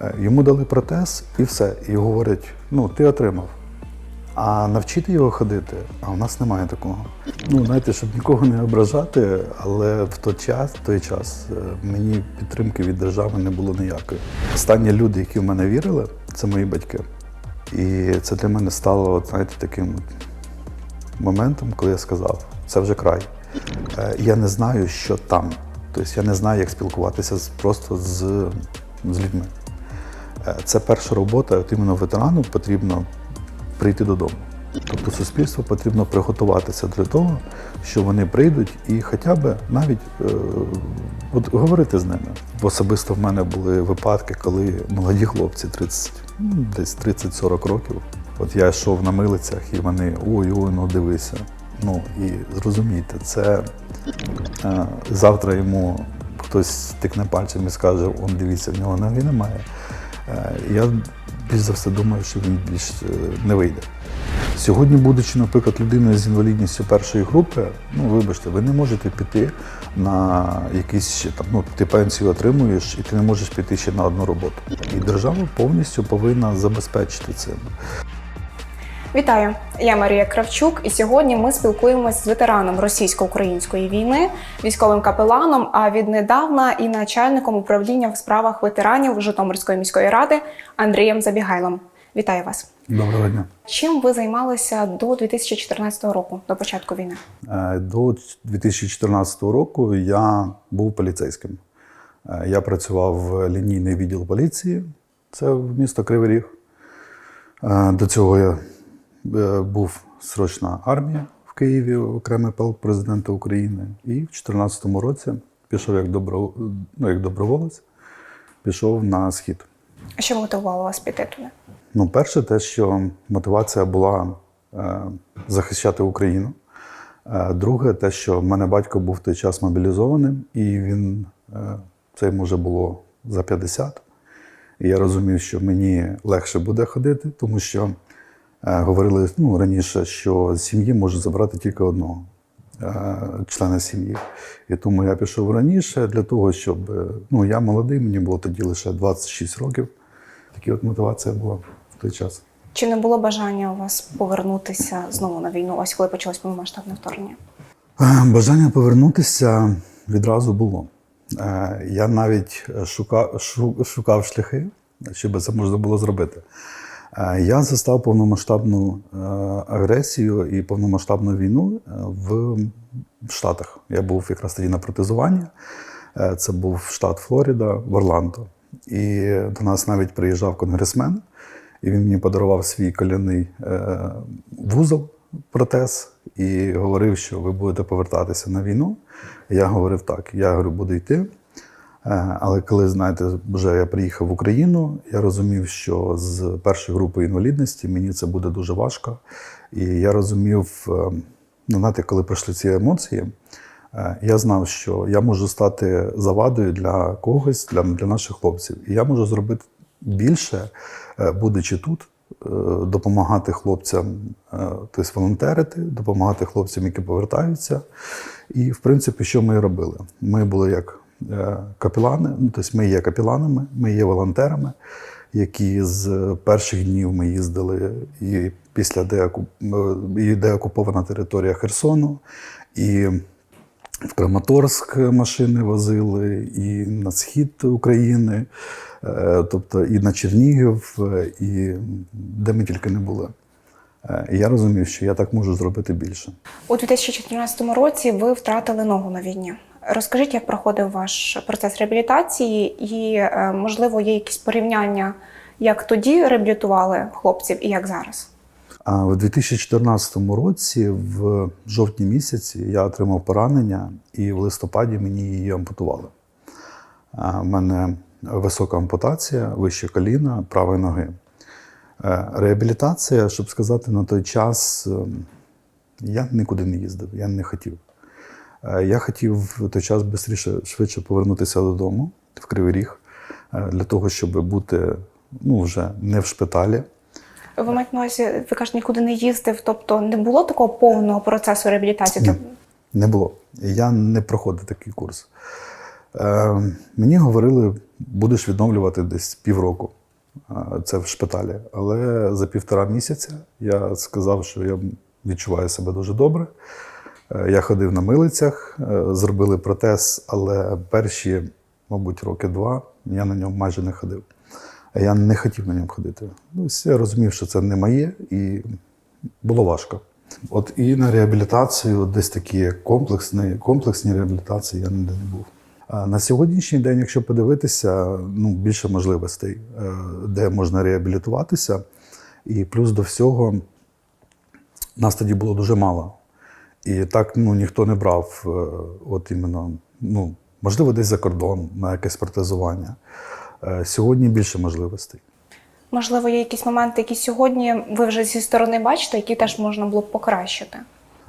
Е, Йому дали протез і все. І говорять: ну, ти отримав. А навчити його ходити, а у нас немає такого. Ну, знаєте, щоб нікого не ображати, але в той час, в той час е, мені підтримки від держави не було ніякої. Останні люди, які в мене вірили, це мої батьки. І це для мене стало, от, знаєте, таким моментом, коли я сказав, це вже край. Е, Я не знаю, що там. Тобто я не знаю, як спілкуватися просто з, з людьми. Е, Це перша робота, от іменно ветерану потрібно прийти додому. Тобто суспільству потрібно приготуватися для того, що вони прийдуть і хоча б навіть е, от, говорити з ними. Особисто в мене були випадки, коли молоді хлопці 30, ну, десь 30-40 років. От я йшов на милицях, і вони ой, ой, ну дивися. Ну і зрозумійте, це е, завтра йому хтось тикне пальцем і скаже, он дивіться, в нього ноги немає. Е, Я більш за все думаю, що він більш е, не вийде. Сьогодні, будучи, наприклад, людиною з інвалідністю першої групи, ну вибачте, ви не можете піти на якийсь ще там, ну ти пенсію отримуєш, і ти не можеш піти ще на одну роботу. І держава повністю повинна забезпечити це. Вітаю, я Марія Кравчук, і сьогодні ми спілкуємось з ветераном російсько-української війни, військовим капеланом, а віднедавна і начальником управління в справах ветеранів Житомирської міської ради Андрієм Забігайлом. Вітаю вас! Доброго дня. Чим ви займалися до 2014 року, до початку війни? Е, До 2014 року я був поліцейським. Е, Я працював в лінійний відділ поліції, це в місто Кривий Ріг. Е, До цього я був срочна армія в Києві, окремий полк президента України. І в 2014 році пішов як, добро, ну, як доброволець, пішов на схід. А Що мотивувало вас піти туди? Ну, перше, те, що мотивація була е, захищати Україну. Е, друге, те, що в мене батько був в той час мобілізованим, і він е, це йому вже було за 50. І я розумів, що мені легше буде ходити, тому що е, говорили ну, раніше, що з сім'ї може забрати тільки одного е, члена сім'ї. І тому я пішов раніше для того, щоб е, ну, я молодий, мені було тоді лише 26 років. Такі от мотивація була в той час. Чи не було бажання у вас повернутися знову на війну, ось коли почалось повномасштабне вторгнення? Е, Бажання повернутися відразу було. Е, Я навіть шукав, шукав шляхи, щоб це можна було зробити. Е, Я застав повномасштабну е, агресію і повномасштабну війну е, в Штатах. Я був якраз тоді на протезуванні. Це був штат Флорида, в Орландо. І до нас навіть приїжджав конгресмен, і він мені подарував свій коляний вузол, протез, і говорив, що ви будете повертатися на війну. Я говорив так, я говорю, буду йти. Е, Але коли, знаєте, вже я приїхав в Україну, я розумів, що з першої групи інвалідності мені це буде дуже важко. І я розумів, е, ну, знаєте, коли пройшли ці емоції, е, я знав, що я можу стати завадою для когось, для, для наших хлопців. І я можу зробити більше, будучи тут, допомагати хлопцям, тобто волонтерити, допомагати хлопцям, які повертаються. І, в принципі, що ми робили? Ми були як капелани, ну, тобто ми є капеланами, ми є волонтерами, які з перших днів ми їздили і після е, деокупована територія Херсону, і в Краматорськ машини возили, і на схід України, е, тобто і на Чернігів, е, і де ми тільки не були. Е, я розумів, що я так можу зробити більше. У 2014 році ви втратили ногу на війні. Розкажіть, як проходив ваш процес реабілітації, і, е, можливо, є якісь порівняння, як тоді реабілітували хлопців і як зараз? А в 2014 році, в жовтні місяці, я отримав поранення, і в листопаді мені її ампутували. У мене висока ампутація, вище коліна, правої ноги. Е, Реабілітація, щоб сказати, на той час е, я нікуди не їздив, я не хотів. Е, Я хотів в той час швидше, швидше повернутися додому в Кривий Ріг, е, для того, щоб бути ну, вже не в шпиталі. Ви маєте на увазі, ви кажете, нікуди не їздив, тобто не було такого повного процесу реабілітації? Ні. Тобто Не було. Я не проходив такий курс. Е, мені говорили, будеш відновлювати десь півроку. Е, Це в шпиталі. Але за півтора місяця я сказав, що я відчуваю себе дуже добре. Е, Я ходив на милицях, е, зробили протез, але перші, мабуть, роки два я на ньому майже не ходив. А я не хотів на ньому ходити. Ну, ось я розумів, що це не моє, і було важко. От і на реабілітацію, десь такі комплексні, комплексні реабілітації я ніде не був. А на сьогоднішній день, якщо подивитися, ну, більше можливостей, е, де можна реабілітуватися. І плюс до всього, нас тоді було дуже мало. І так ну, ніхто не брав, е, от іменно, ну, можливо, десь за кордон на якесь протезування. Е, Сьогодні більше можливостей. Можливо, є якісь моменти, які сьогодні ви вже зі сторони бачите, які теж можна було б покращити.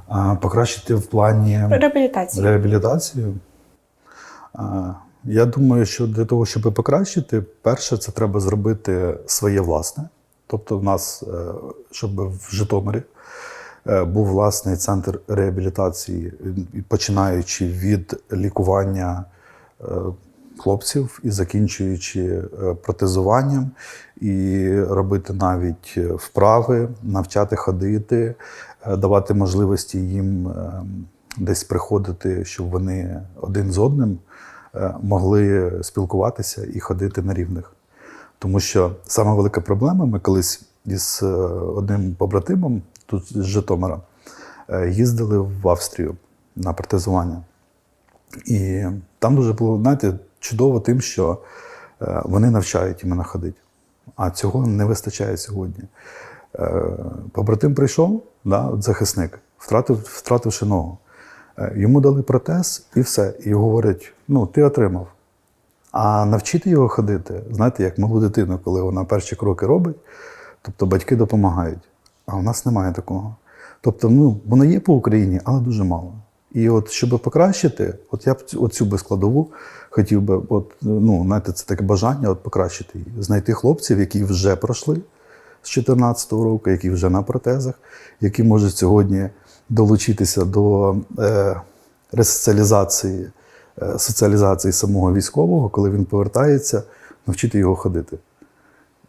А покращити в плані Реабілітації. реабілітацію. А, Я думаю, що для того, щоб покращити, перше, це треба зробити своє власне. Тобто, в нас, е, щоб в Житомирі був власний центр реабілітації, починаючи від лікування е, хлопців і закінчуючи е, протезуванням, і робити навіть е, вправи, навчати ходити, е, давати можливості їм е, десь приходити, щоб вони один з одним е, могли спілкуватися і ходити на рівних. Тому що сама велика проблема, ми колись із е, одним побратимом тут з Житомира е, їздили в Австрію на протезування. І там дуже було, знаєте, чудово тим, що е, вони навчають іменно ходити. А цього не вистачає сьогодні. Е, Побратим прийшов, да, захисник, втратив, втративши ногу. Йому дали протез і все. І говорять: ну, ти отримав. А навчити його ходити, знаєте, як малу дитину, коли вона перші кроки робить, тобто батьки допомагають. А у нас немає такого. Тобто, ну, воно є по Україні, але дуже мало. І от щоб покращити, от я б оцю би складову хотів би, от, ну, знаєте, це таке бажання от покращити її. Знайти хлопців, які вже пройшли з 2014 року, які вже на протезах, які можуть сьогодні долучитися до е, ресоціалізації, е, соціалізації самого військового, коли він повертається, навчити його ходити.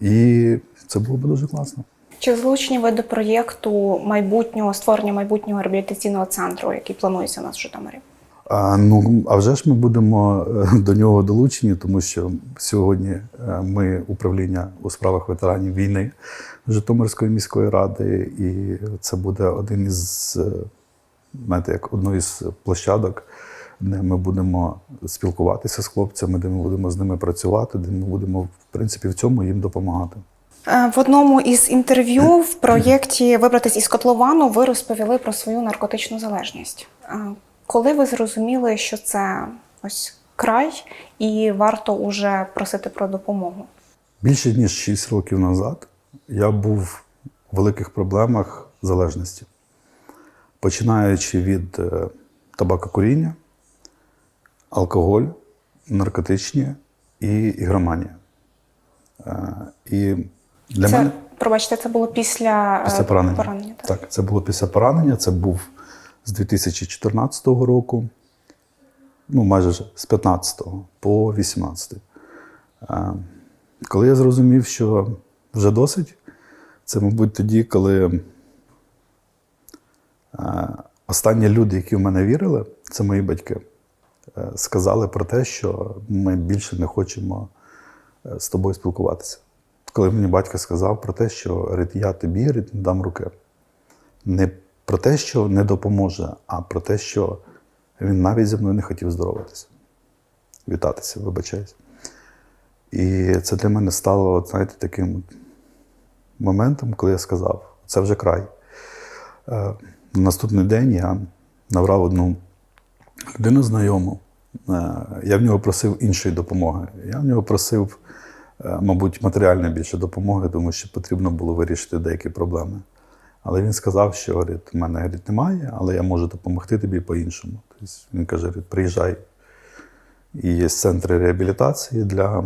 І це було б дуже класно. Чи залучені ви до проєкту майбутнього створення майбутнього реабілітаційного центру, який планується в Житомирі? А, ну, а вже ж ми будемо е, до нього долучені, тому що сьогодні е, ми управління у справах ветеранів війни Житомирської міської ради, і це буде один із, е, знаєте, як одної з площадок, де ми будемо спілкуватися з хлопцями, де ми будемо з ними працювати, де ми будемо, в принципі, в цьому їм допомагати. Е, В одному із інтерв'ю в проєкті Вибратись із котловану ви розповіли про свою наркотичну залежність. Е, Коли ви зрозуміли, що це ось край, і варто уже просити про допомогу? Більше ніж 6 років назад я був в великих проблемах залежності, починаючи від е, табакокуріння, алкоголь, наркотичні і ігроманія. І для це, мене пробачте, це було після, е, після поранення. поранення так? Так, це було після поранення. Це був з 2014 року, ну майже з 15 по 18. Е, Коли я зрозумів, що вже досить, це, мабуть, тоді, коли е, останні люди, які в мене вірили, це мої батьки, сказали про те, що ми більше не хочемо з тобою спілкуватися. Коли мені батько сказав про те, що говорить, я тобі говорить, не дам руки. Не про те, що не допоможе, а про те, що він навіть зі мною не хотів здороватися, вітатися, вибачаюсь. І це для мене стало, знаєте, таким моментом, коли я сказав, це вже край. Е, на наступний день я набрав одну людину знайому. Е, я в нього просив іншої допомоги. Я в нього просив, мабуть, матеріальної більше допомоги, тому що потрібно було вирішити деякі проблеми. Але він сказав, що говорить, у мене говорить, немає, але я можу допомогти тобі по-іншому. Тобто він каже, говорить, приїжджай. І є центри реабілітації для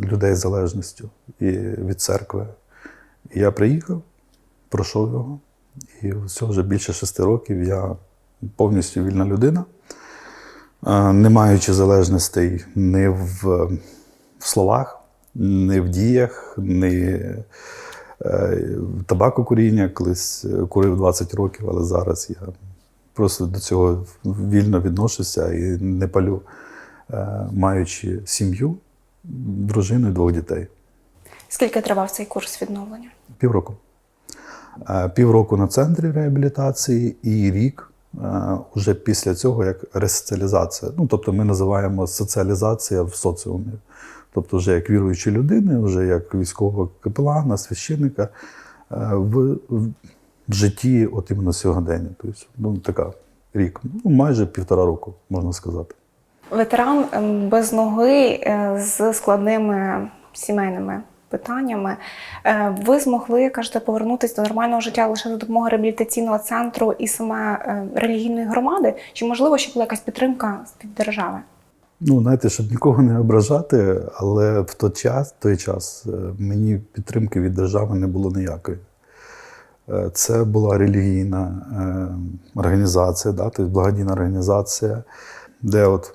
людей з залежністю і від церкви. І я приїхав, пройшов його, і все вже більше шести років я повністю вільна людина. Е, Не маючи залежностей ні в, в словах, ні в діях, ні е, табакокуріння. Колись курив 20 років, але зараз я просто до цього вільно відношуся і не палю, е, маючи сім'ю, дружину і двох дітей. Скільки тривав цей курс відновлення? Півроку. Е, Півроку на центрі реабілітації і рік уже після цього як ресоціалізація. Ну, тобто ми називаємо соціалізація в соціумі. Тобто, вже як віруючі людини, вже як військового капелана, священника е, в, в, житті от іменно сьогодення. Тобто, ну, така рік, ну, майже півтора року, можна сказати. Ветеран ем, без ноги е, з складними сімейними питаннями. Е, Ви змогли, кажете, повернутися до нормального життя лише за допомогою реабілітаційного центру і саме релігійної громади? Чи можливо ще була якась підтримка від держави? Ну, знаєте, щоб нікого не ображати, але в той час, той час е, мені підтримки від держави не було ніякої. Е, Це була релігійна е, організація, да, тобто благодійна організація, де от,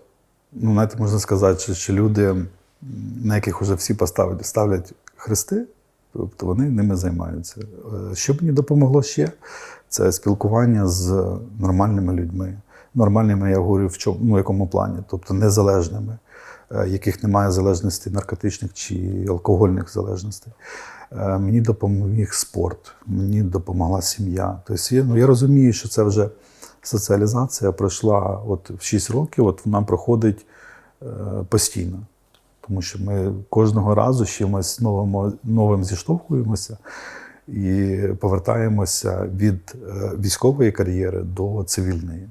ну, знаєте, можна сказати, що, що люди, на яких вже всі поставили, ставлять хрести, тобто вони ними займаються. Що мені допомогло ще? Це спілкування з нормальними людьми. Нормальними, я говорю, в чому, ну, якому плані, тобто незалежними, е, яких немає залежностей наркотичних чи алкогольних залежностей. Е, Мені допоміг спорт, мені допомогла сім'я. Тобто я, ну, я розумію, що це вже соціалізація пройшла от в 6 років, от вона проходить е, постійно. Тому що ми кожного разу чимось новим, новим зіштовхуємося і повертаємося від військової кар'єри до цивільної.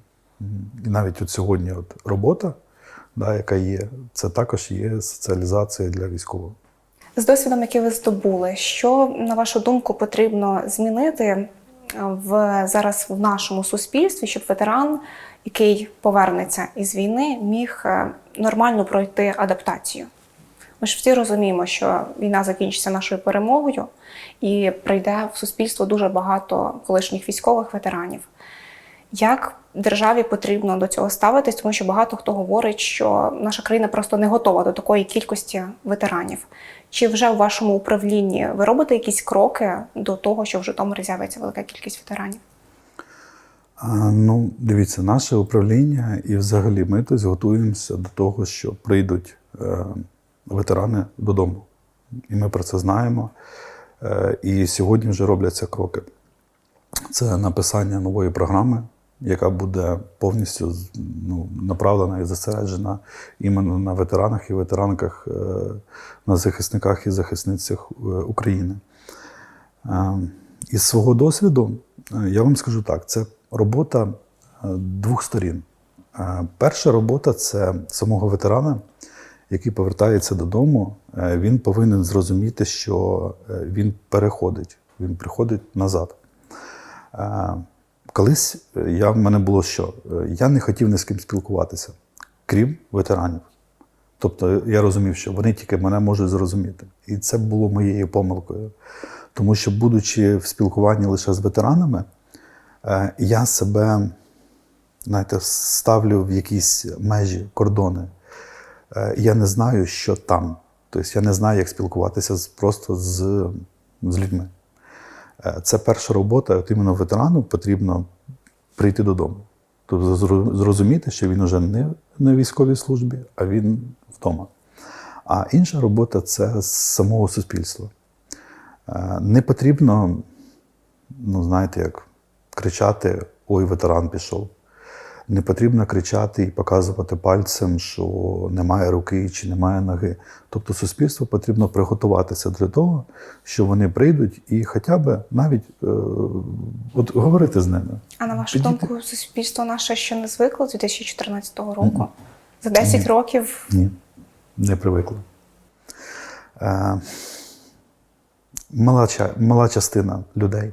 І навіть от сьогодні от робота, да, яка є, це також є соціалізація для військового. З досвідом, який ви здобули, що на вашу думку потрібно змінити е, в зараз в нашому суспільстві, щоб ветеран, який повернеться із війни, міг е, нормально пройти адаптацію? Ми ж всі розуміємо, що війна закінчиться нашою перемогою, і прийде в суспільство дуже багато колишніх військових ветеранів. Як державі потрібно до цього ставитись, тому що багато хто говорить, що наша країна просто не готова до такої кількості ветеранів. Чи вже в вашому управлінні ви робите якісь кроки до того, що в Житомирі з'явиться велика кількість ветеранів? Ну, дивіться, наше управління і взагалі ми тобто, готуємося до того, що прийдуть е, ветерани додому. І ми про це знаємо. Е, і сьогодні вже робляться кроки. Це написання нової програми, яка буде повністю ну, направлена і зосереджена іменно на ветеранах і ветеранках, е, на захисниках і захисницях е, України. Е, Із свого досвіду е, я вам скажу так: це робота двох сторін. Перша робота це самого ветерана, який повертається додому. Він повинен зрозуміти, що він переходить, він приходить назад. Е, Колись е, я, в мене було що? Е, Я не хотів ні з ким спілкуватися, крім ветеранів. Тобто я розумів, що вони тільки мене можуть зрозуміти. І це було моєю помилкою. Тому що, будучи в спілкуванні лише з ветеранами, е, я себе знаєте, ставлю в якісь межі, кордони. Е, Я не знаю, що там. Тобто я не знаю, як спілкуватися просто з, з людьми. Е, Це перша робота, от іменно ветерану потрібно прийти додому. Тобто зрозуміти, що він вже не на військовій службі, а він вдома. А інша робота це з самого суспільства. Е, Не потрібно, ну, знаєте, як кричати: ой, ветеран пішов. Не потрібно кричати і показувати пальцем, що немає руки чи немає ноги. Тобто суспільству потрібно приготуватися для того, що вони прийдуть і хоча б навіть е, от говорити з ними. А на вашу Підійти. думку, суспільство наше ще не звикло з 2014 року? За 10 Ні. років Ні, не привикли. Е, мала, мала частина людей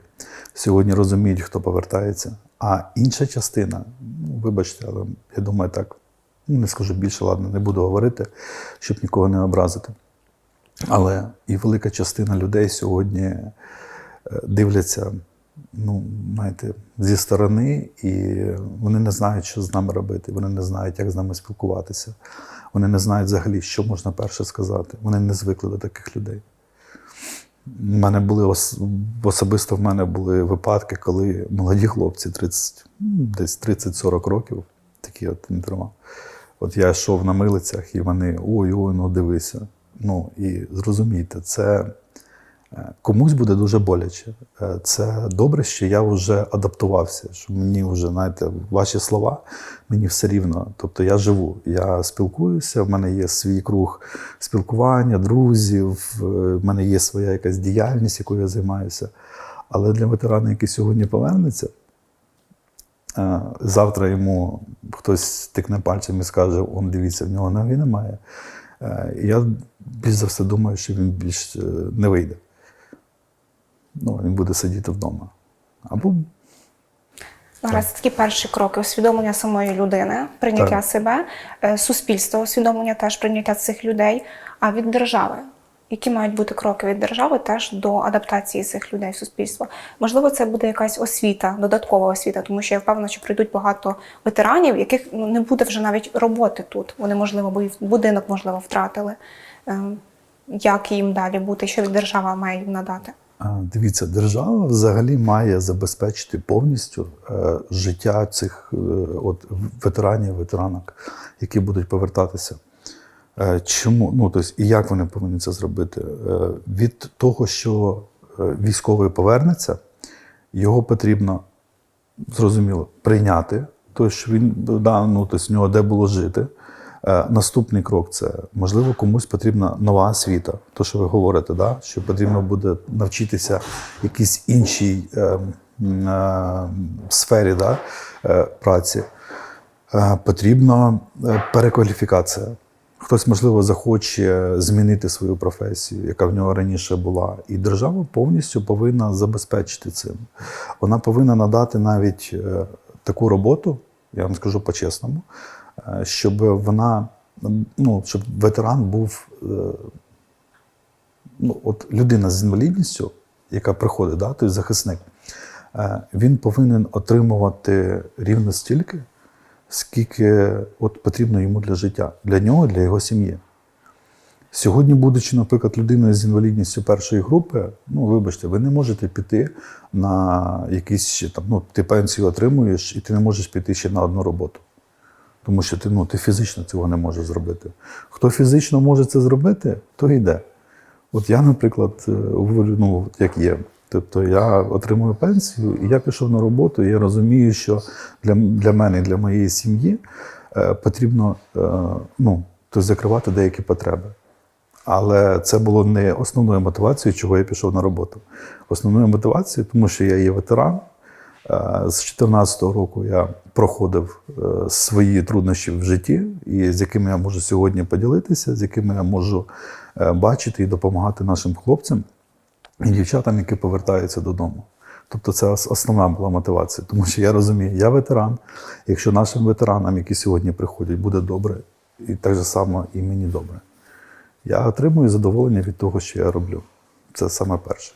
сьогодні розуміють, хто повертається, а інша частина, ну, вибачте, але я думаю, так, ну, не скажу більше, ладно, не буду говорити, щоб нікого не образити. Але і велика частина людей сьогодні е, дивляться ну, знаєте, зі сторони, і вони не знають, що з нами робити. Вони не знають, як з нами спілкуватися. Вони не знають взагалі, що можна перше сказати. Вони не звикли до таких людей. У мене були особисто в мене були випадки, коли молоді хлопці 30, ну, десь 30-40 років, такі от інтервал. От я йшов на милицях, і вони ой-ой, ну дивися. Ну і зрозумійте, це комусь буде дуже боляче. Е, Це добре, що я вже адаптувався, що мені вже, знаєте, ваші слова, мені все рівно. Тобто я живу, я спілкуюся, в мене є свій круг спілкування, друзів, е, в мене є своя якась діяльність, якою я займаюся. Але для ветерана, який сьогодні повернеться, е, завтра йому хтось стикне пальцем і скаже: он дивіться, в нього ноги немає. Я більш за все думаю, що він більш не вийде. Ну, він буде сидіти вдома. Або Зараз такі перші кроки усвідомлення самої людини, прийняття Так. себе, е, суспільства, усвідомлення теж прийняття цих людей. А від держави, які мають бути кроки від держави теж до адаптації цих людей в суспільство? Можливо, це буде якась освіта, додаткова освіта, тому що я впевнена, що прийдуть багато ветеранів, яких ну, не буде вже навіть роботи тут. Вони, можливо, будинок можливо втратили. Е, Як їм далі бути? Що держава має їм надати? Дивіться, держава взагалі має забезпечити повністю е, життя цих е, от, ветеранів, ветеранок, які будуть повертатися. Е, чому? Ну, тобто, і як вони повинні це зробити? Від того, що військовий повернеться, його потрібно зрозуміло прийняти, тобто, що він да, ну, тобто, в нього де було жити. Е, Наступний крок це можливо комусь потрібна нова освіта. То, що ви говорите, да? що потрібно буде навчитися якійсь іншій е, е, сфері да? е, праці. Е, Потрібна е, перекваліфікація. Хтось, можливо, захоче змінити свою професію, яка в нього раніше була. І держава повністю повинна забезпечити цим. Вона повинна надати навіть е, таку роботу, я вам скажу по-чесному, щоб вона, ну, щоб ветеран був е, ну, от людина з інвалідністю, яка приходить, да, той захисник, е, він повинен отримувати рівно стільки, скільки от потрібно йому для життя, для нього, для його сім'ї. Сьогодні, будучи, наприклад, людиною з інвалідністю першої групи, ну вибачте, ви не можете піти на якісь там, ну, ти пенсію отримуєш, і ти не можеш піти ще на одну роботу. Тому що ти, ну, ти фізично цього не можеш зробити. Хто фізично може це зробити, то йде. От я, наприклад, е, ну, як є. Тобто я отримую пенсію, і я пішов на роботу, і я розумію, що для, для мене і для моєї сім'ї е, потрібно е, ну, тобто закривати деякі потреби. Але це було не основною мотивацією, чого я пішов на роботу. Основною мотивацією, тому що я є ветеран. Е, З 2014 року я проходив е, свої труднощі в житті, і з якими я можу сьогодні поділитися, з якими я можу е, бачити і допомагати нашим хлопцям і дівчатам, які повертаються додому. Тобто це основна була мотивація, тому що я розумію, я ветеран. Якщо нашим ветеранам, які сьогодні приходять, буде добре, і так же само і мені добре. Я отримую задоволення від того, що я роблю. Це саме перше.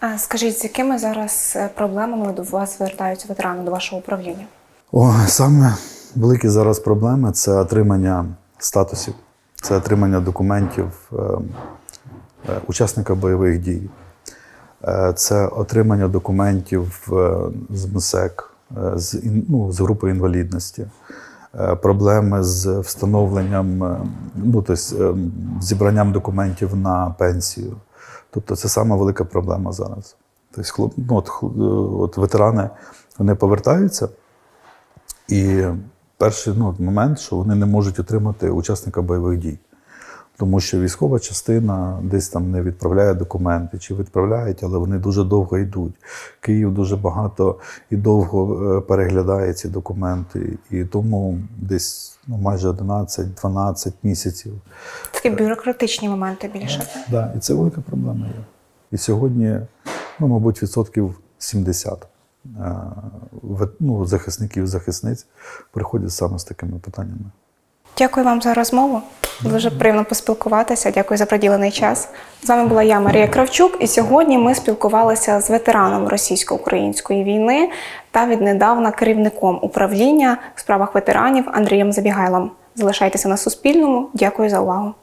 А скажіть, з якими зараз е, проблемами до вас звертаються ветерани до вашого управління? О, саме великі зараз проблеми це отримання статусів, це отримання документів е, е, учасника бойових дій, Е, це отримання документів е, з МСЕК, е, з, ну, з групи інвалідності, е, проблеми з встановленням, е, ну, тобто, е, зібранням документів на пенсію. Тобто це сама велика проблема зараз. Тобто, хлоп, ну, от, е, от ветерани вони повертаються. І перший ну, момент, що вони не можуть отримати учасника бойових дій. Тому що військова частина десь там не відправляє документи, чи відправляють, але вони дуже довго йдуть. Київ дуже багато і довго е, переглядає ці документи, і тому десь ну, майже 11-12 місяців. Такі бюрократичні моменти більше. Да, і це велика проблема є. І сьогодні, ну, мабуть, відсотків 70 е, ну, захисників, захисниць приходять саме з такими питаннями. Дякую вам за розмову. Дуже приємно поспілкуватися. Дякую за приділений час. З вами була я, Марія Кравчук, і сьогодні ми спілкувалися з ветераном російсько-української війни та віднедавна керівником управління в справах ветеранів Андрієм Забігайлом. Залишайтеся на Суспільному. Дякую за увагу.